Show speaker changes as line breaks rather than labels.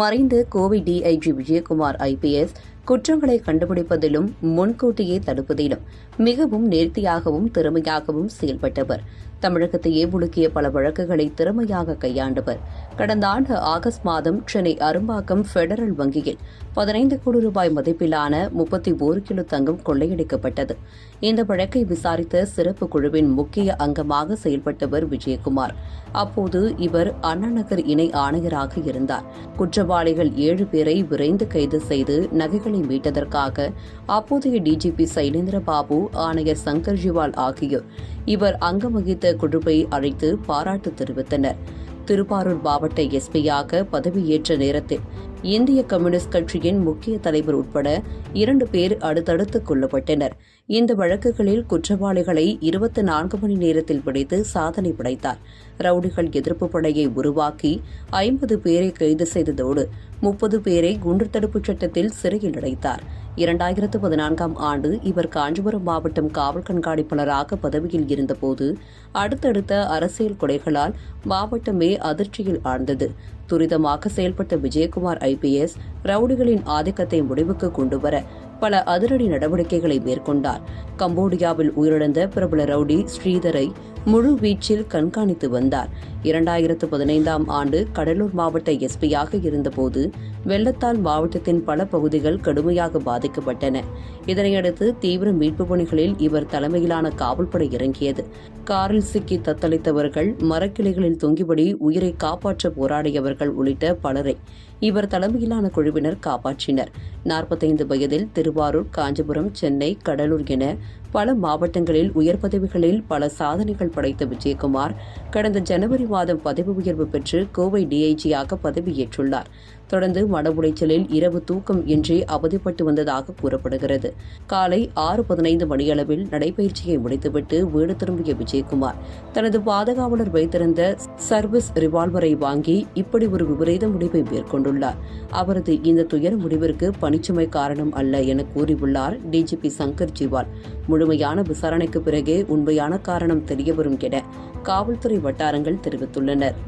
மறைந்த Kovai DIG Vijayakumar IPS குற்றங்களை கண்டுபிடிப்பதிலும் முன்கூட்டியே தடுப்பதிலும் மிகவும் நேர்த்தியாகவும் திறமையாகவும் செயல்பட்டவர். தமிழகத்தையே உலுக்கிய பல வழக்குகளை திறமையாக கையாண்டவர். கடந்த ஆண்டு ஆகஸ்ட் மாதம் சென்னை அரும்பாக்கம் பெடரல் வங்கியில் பதினைந்து கோடி ரூபாய் மதிப்பிலான முப்பத்தி ஒரு கிலோ தங்கம் கொள்ளையடிக்கப்பட்டது. இந்த வழக்கை விசாரித்த சிறப்பு குழுவின் முக்கிய அங்கமாக செயல்பட்டவர் விஜயகுமார். அப்போது இவர் அண்ணாநகர் இணை ஆணையராக இருந்தார். குற்றவாளிகள் ஏழு பேரை விரைந்து கைது செய்து நகைகளை மீட்டதற்காக அப்போதைய டிஜிபி சைலேந்திர பாபு ஆணையர் சங்கர் ஜிவால் ஆகியோர் இவர் அங்கம் வகித்த குழுவை அழைத்து பாராட்டு தெரிவித்தனர். திருவாரூர் மாவட்ட எஸ்பியாக பதவியேற்ற நேரத்தில் இந்திய கம்யூனிஸ்ட் கட்சியின் முக்கிய தலைவர் உட்பட இரண்டு பேர் அடுத்தடுத்து கொல்லப்பட்டனர். இந்த வழக்குகளில் குற்றவாளிகளை இருபத்தி நான்கு மணி நேரத்தில் பிடித்து சாதனை படைத்தார். ரவுடிகள் எதிர்ப்பு படையை உருவாக்கி ஐம்பது பேரை கைது செய்ததோடு முப்பது பேரை குண்டு தடுப்புச் சட்டத்தில் சிறையில் அடைத்தார். இரண்டாயிரத்து பதினான்காம் ஆண்டு இவர் காஞ்சிபுரம் மாவட்டம் காவல் கண்காணிப்பாளராக பதவியில் இருந்தபோது அடுத்தடுத்த அரசியல் கொலைகளால் மாவட்டமே அதிர்ச்சியில் ஆழ்ந்தது. துரிதமாக செயல்பட்ட விஜயகுமார் ஐபிஎஸ் ரவுடிகளின் ஆதிக்கத்தை முடிவுக்கு கொண்டுவர பல அதிரடி நடவடிக்கைகளை மேற்கொண்டார். கம்போடியாவில் உயிரிழந்த பிரபல ரவுடி ஸ்ரீதரை முழு வீச்சில் கண்காணித்து வந்தார். இரண்டாயிரத்து பதினைந்தாம் ஆண்டு கடலூர் மாவட்ட எஸ்பியாக இருந்தபோது வெள்ளத்தால் மாவட்டத்தின் பல பகுதிகள் கடுமையாக பாதிக்கப்பட்டன. இதனையடுத்து தீவிர மீட்புப் பணிகளில் இவர் தலைமையிலான காவல்படை இறங்கியது. காரில் சிக்கி தத்தளித்தவர்கள் மரக்கிளைகளில் தொங்கிபடி உயிரை காப்பாற்ற போராடியவர்கள் உள்ளிட்ட பலரை இவர் தலைமையிலான குழுவினர் காப்பாற்றினர். நாற்பத்தைந்து வயதில் திருவாரூர் காஞ்சிபுரம் சென்னை கடலூர் என பல மாவட்டங்களில் உயர் பதவிகளில் பல சாதனைகள் படைத்த விஜயகுமார் கடந்த ஜனவரி மாதம் பதவி உயர்வு பெற்று கோவை டிஐஜியாக பதவியேற்றுள்ளார். தொடர்ந்து மன உளைச்சலில் இரவு தூக்கம் இன்றி அவதிப்பட்டு வந்ததாக கூறப்படுகிறது. காலை ஆறு பதினைந்து மணியளவில் நடைபயிற்சியை முடித்துவிட்டு வீடு திரும்பிய விஜயகுமார் தனது பாதுகாவலர் வைத்திருந்த சர்வீஸ் ரிவால்வரை வாங்கி இப்படி ஒரு விபரீத முடிவை மேற்கொண்டுள்ளார். அவரது இந்த துயர முடிவிற்கு பணிச்சுமை காரணம் அல்ல என கூறியுள்ளார் டிஜிபி சங்கர் ஜிவால். முழுமையான விசாரணைக்கு பிறகே உண்மையான காரணம் தெரியவரும் என காவல்துறை வட்டாரங்கள் தெரிவித்துள்ளனர்.